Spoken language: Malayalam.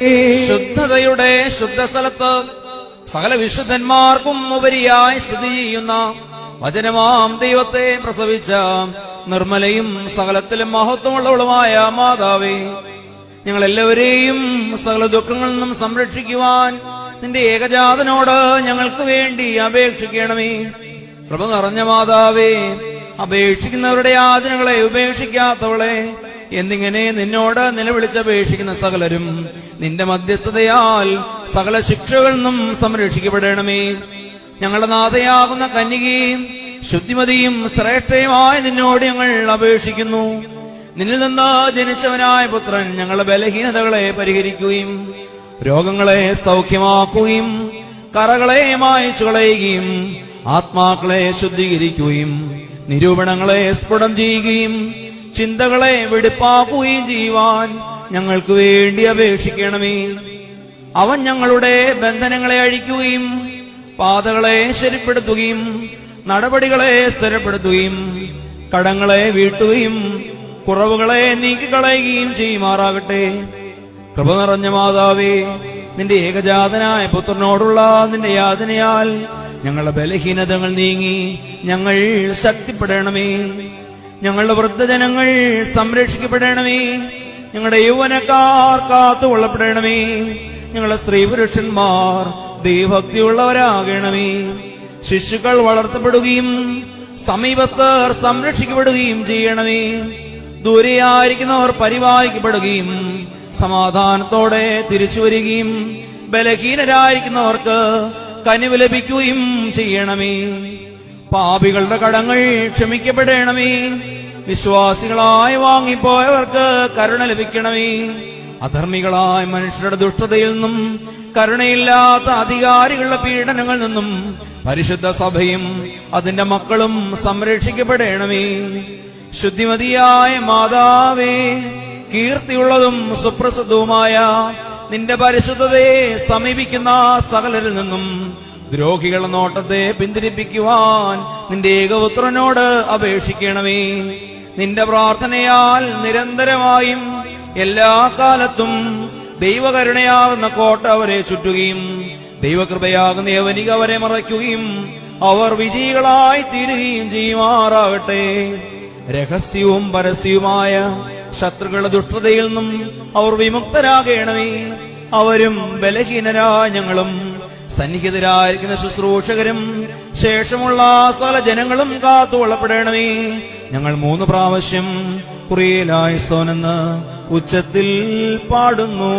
ശുദ്ധതയുടെ ശുദ്ധസ്ഥലത്ത് സകല വിശുദ്ധന്മാർക്കും ഉപരിയായി സ്ഥിതി ചെയ്യുന്ന വചനമാം ദൈവത്തെ പ്രസവിച്ച നിർമ്മലയും സകലത്തിലും മഹത്വമുള്ളവളുമായ മാതാവേ ഞങ്ങൾ എല്ലാവരെയും സകല ദുഃഖങ്ങളിൽ നിന്നും സംരക്ഷിക്കുവാൻ നിന്റെ ഏകജാതനോട് ഞങ്ങൾക്ക് വേണ്ടി അപേക്ഷിക്കണമേ. കൃപ നിറഞ്ഞ മാതാവേ അപേക്ഷിക്കുന്നവരുടെ യാതനകളെ ഉപേക്ഷിക്കാത്തവളെ എന്നിങ്ങനെ നിന്നോട് നിലവിളിച്ചപേക്ഷിക്കുന്ന സകലരും നിന്റെ മധ്യസ്ഥതയാൽ സകല ശിക്ഷകളിൽ നിന്നും സംരക്ഷിക്കപ്പെടണമേ. ഞങ്ങളുടെ നാഥയാകുന്ന കന്യകയും ശുദ്ധിമതിയും ശ്രേഷ്ഠയുമായ നിന്നോട് ഞങ്ങൾ അപേക്ഷിക്കുന്നു. നിന്നിൽ നിന്ന് ജനിച്ചവനായ പുത്രൻ ഞങ്ങളുടെ ബലഹീനതകളെ പരിഹരിക്കുകയും രോഗങ്ങളെ സൗഖ്യമാക്കുകയും കറകളെ മായച്ചു കളയുകയും ആത്മാക്കളെ ശുദ്ധീകരിക്കുകയും നിരൂപണങ്ങളെ സ്ഫുടം ചെയ്യുകയും ചിന്തകളെ വെടിപ്പാക്കുകയും ചെയ്യുവാൻ ഞങ്ങൾക്ക് വേണ്ടി അപേക്ഷിക്കണമേ. അവൻ ഞങ്ങളുടെ ബന്ധനങ്ങളെ അഴിക്കുകയും പാതകളെ ശരിപ്പെടുത്തുകയും നടപടികളെ സ്ഥിരപ്പെടുത്തുകയും കടങ്ങളെ വീട്ടുകയും കുറവുകളെ നീക്കിക്കളയുകയും ചെയ്യുമാറാകട്ടെ. കൃപ നിറഞ്ഞ മാതാവേ നിന്റെ ഏകജാതനായ പുത്രനോടുള്ള നിന്റെ യാതനയാൽ ഞങ്ങളുടെ ബലഹീനതകൾ നീങ്ങി ഞങ്ങൾ ശക്തിപ്പെടണമേ. ഞങ്ങളുടെ വൃദ്ധജനങ്ങൾ സംരക്ഷിക്കപ്പെടണമേ. ഞങ്ങളുടെ യൗവനക്കാർ കാത്തുകൊള്ളപ്പെടണമേ. ഞങ്ങളുടെ സ്ത്രീ പുരുഷന്മാർ ദൈവഭക്തിയുള്ളവരാകണമേ. ശിശുക്കൾ വളർത്തപ്പെടുകയും സമീപസ്ഥർ സംരക്ഷിക്കപ്പെടുകയും ചെയ്യണമേ. ദൂരെയായിരിക്കുന്നവർ പരിപാലിക്കപ്പെടുകയും സമാധാനത്തോടെ തിരിച്ചു വരികയും ബലഹീനരായിരിക്കുന്നവർക്ക് കനിവ് ലഭിക്കുകയും ചെയ്യണമേ. പാപികളുടെ കടങ്ങൾ ക്ഷമിക്കപ്പെടണമേ. വിശ്വാസികളായി വാങ്ങിപ്പോയവർക്ക് കരുണ ലഭിക്കണമേ. അധർമ്മികളായ മനുഷ്യരുടെ ദുഷ്ടതയിൽ നിന്നും കരുണയില്ലാത്ത അധികാരികളുടെ പീഡനങ്ങളിൽ നിന്നും പരിശുദ്ധ സഭയും അതിന്റെ മക്കളും സംരക്ഷിക്കപ്പെടണമേ. ശുദ്ധിമതിയായ മാതാവേ കീർത്തിയുള്ളതും സുപ്രസിദ്ധവുമായ നിന്റെ പരിശുദ്ധതയെ സമീപിക്കുന്ന സകലരിൽ നിന്നും ദ്രോഹികളുടെ നോട്ടത്തെ പിന്തിരിപ്പിക്കുവാൻ നിന്റെ ഏകപുത്രനോട് അപേക്ഷിക്കണമേ. നിന്റെ പ്രാർത്ഥനയാൽ നിരന്തരമായും എല്ലാ കാലത്തും ദൈവകരുണയാകുന്ന കോട്ട അവരെ ചുറ്റുകയും ദൈവകൃപയാകുന്ന യവനിക അവരെ മറയ്ക്കുകയും അവർ വിജയികളായി തീരുകയും ചെയ്യുമാറാകട്ടെ. രഹസ്യവും പരസ്യവുമായ ശത്രുക്കളുടെ ദുഷ്ടതയിൽ നിന്നും അവർ വിമുക്തരാകണമേ. അവരും ബലഹീനരാ ഞങ്ങളും. സന്നിഹിതരായിരിക്കുന്ന ശുശ്രൂഷകരും ശേഷമുള്ള സകല ജനങ്ങളും കാത്തു കൊള്ളപ്പെടണമേ. ഞങ്ങൾ മൂന്ന് പ്രാവശ്യം കുറിയലായി സോനെന്ന് ഉച്ചത്തിൽ പാടുന്നു.